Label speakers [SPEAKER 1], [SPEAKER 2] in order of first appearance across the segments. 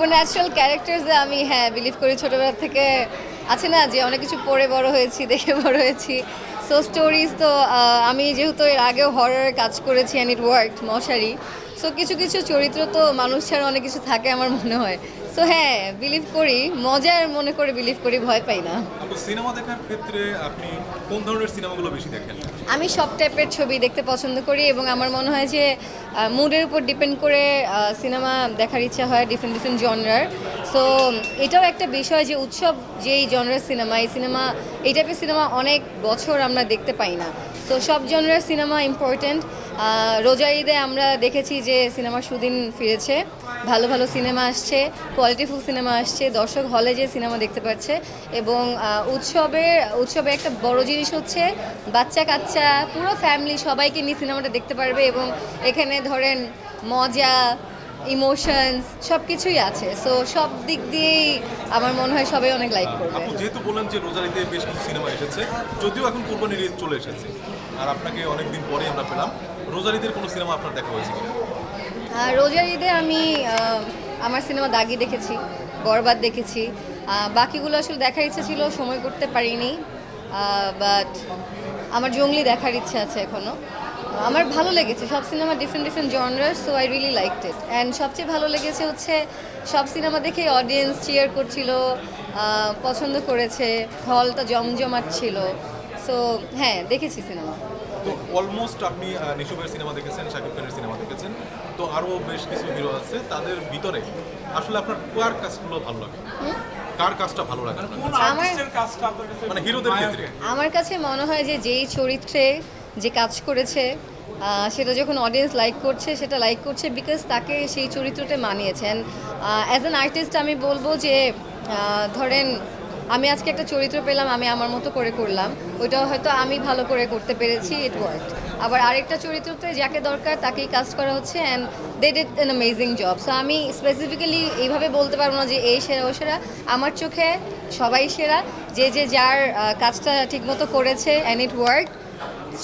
[SPEAKER 1] Super natural ক্যারেক্টার্সে আমি হ্যাঁ believe করি ছোটোবেলা থেকে আছে না যে অনেক কিছু পড়ে বড় হয়েছি, দেখে বড় হয়েছি। সো স্টোরিজ তো আমি যেহেতু এর আগেও হরর কাজ করেছি অ্যান্ড ইট ওয়ার্ক মশারি। সো কিছু কিছু চরিত্র তো মানুষ ছাড়া অনেক কিছু থাকে আমার মনে হয়। সো হ্যাঁ বিলিভ করি মজার মনে করে বিলিভ করি ভয় পাই না।
[SPEAKER 2] সিনেমা দেখার ক্ষেত্রে আপনি কোন ধরনের সিনেমাগুলো বেশি দেখেন?
[SPEAKER 1] আমি সব টাইপের ছবি দেখতে পছন্দ করি এবং আমার মনে হয় যে মুডের উপর ডিপেন্ড করে সিনেমা দেখার ইচ্ছা হয় ডিফারেন্ট ডিফারেন্ট জনরার সো এটাও একটা বিষয় যে উৎসব যেই জনরার সিনেমা এই সিনেমা এই টাইপের সিনেমা অনেক বছর আমরা দেখতে পাই না। সো সব জনরার সিনেমা ইম্পর্ট্যান্ট রোজা ঈদে আমরা দেখেছি যে সিনেমা সুদিন ফিরেছে ভালো ভালো সিনেমা আসছে কোয়ালিটিফুল সিনেমা আসছে দর্শক হলে যে সিনেমা দেখতে পাচ্ছে এবং উৎসবের উৎসবে একটা বড় জিনিস হচ্ছে বাচ্চা কাচ্চা পুরো ফ্যামিলি সবাইকে নিয়ে সিনেমাটা দেখতে পারবে এবং এখানে ধরেন মজা ইমোশনস সব কিছুই আছে। সো সব দিক দিয়েই আমার মনে হয় সবাই অনেক লাইক করবে।
[SPEAKER 2] আপু যেহেতু বললেন যে রোজারিতে বেশ কিছু সিনেমা এসেছে যদিও এখন কোরবানির ঈদ চলে এসেছে আর আপনাকে অনেকদিন পরে আমরা পেলাম। রোজারিদের কোনো সিনেমা আপনার দেখা হয়েছে
[SPEAKER 1] রোজার ঈদে আমি আমার সিনেমা দাগি দেখেছি, বরবাদ দেখেছি। বাকিগুলো আসলে দেখার ইচ্ছা ছিল, সময় করতে পারিনি। বাট আমার জঙ্গলি দেখার ইচ্ছা আছে এখনও আমার ভালো লেগেছে, সব সিনেমা ডিফারেন্ট ডিফারেন্ট জনরার so I really liked it and সবচেয়ে ভালো লেগেছে হচ্ছে, সব সিনেমা দেখে অডিয়েন্স চেয়ার করছিল পছন্দ করেছে হলটা জমজমাট ছিল। সো হ্যাঁ দেখেছি সিনেমা।
[SPEAKER 2] তো অলমোস্ট আপনি নিশোভের সিনেমা দেখেছেন শাকিব খানের সিনেমা দেখেছেন তো আরও বেশ কিছু হিরো আছে তাদের ভিতরে আসলে আপনার কার কাজগুলো ভালো লাগে? কার কাজটা ভালো লাগে
[SPEAKER 1] আমার
[SPEAKER 2] মানে হিরোদের ক্ষেত্রে।
[SPEAKER 1] আমার কাছে মনে হয় যে যেই চরিত্রে যে কাজ করেছে সেটা যখন অডিয়েন্স লাইক করছে সেটা লাইক করছে বিকজ তাকে সেই চরিত্রটা মানিয়েছেন অ্যাজ অ্যান আর্টিস্ট আমি বলব যে ধরেন আমি আজকে একটা চরিত্র পেলাম আমি আমার মতো করে করলাম। ওইটা হয়তো আমি ভালো করে করতে পেরেছি ইট ওয়ার্ক আবার আরেকটা চরিত্রতে যাকে দরকার তাকেই কাজ করা হচ্ছে and they did an amazing job so আমি স্পেসিফিক্যালি এইভাবে বলতে পারব না যে এই সেরা ও সেরা। আমার চোখে সবাই সেরা। যে যে যার কাজটা ঠিকমতো করেছে অ্যান্ড ইট ওয়ার্ক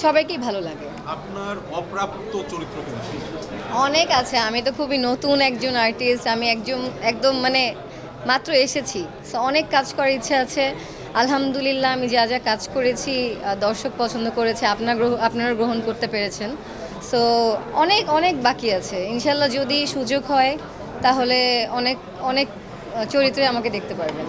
[SPEAKER 1] সবাইকেই ভালো লাগে।
[SPEAKER 2] আপনার অপ্রাপ্ত চরিত্র
[SPEAKER 1] অনেক আছে। আমি তো খুবই নতুন একজন আর্টিস্ট আমি একজন একদম মানে মাত্র এসেছি। সো অনেক কাজ করার ইচ্ছে আছে। আলহামদুলিল্লাহ, আমি যা যা কাজ করেছি দর্শক পছন্দ করেছে, আপনার আপনারা গ্রহণ করতে পেরেছেন। সো অনেক অনেক বাকি আছে। ইনশাল্লাহ যদি সুযোগ হয়, তাহলে অনেক অনেক চরিত্রে আমাকে দেখতে পারবেন।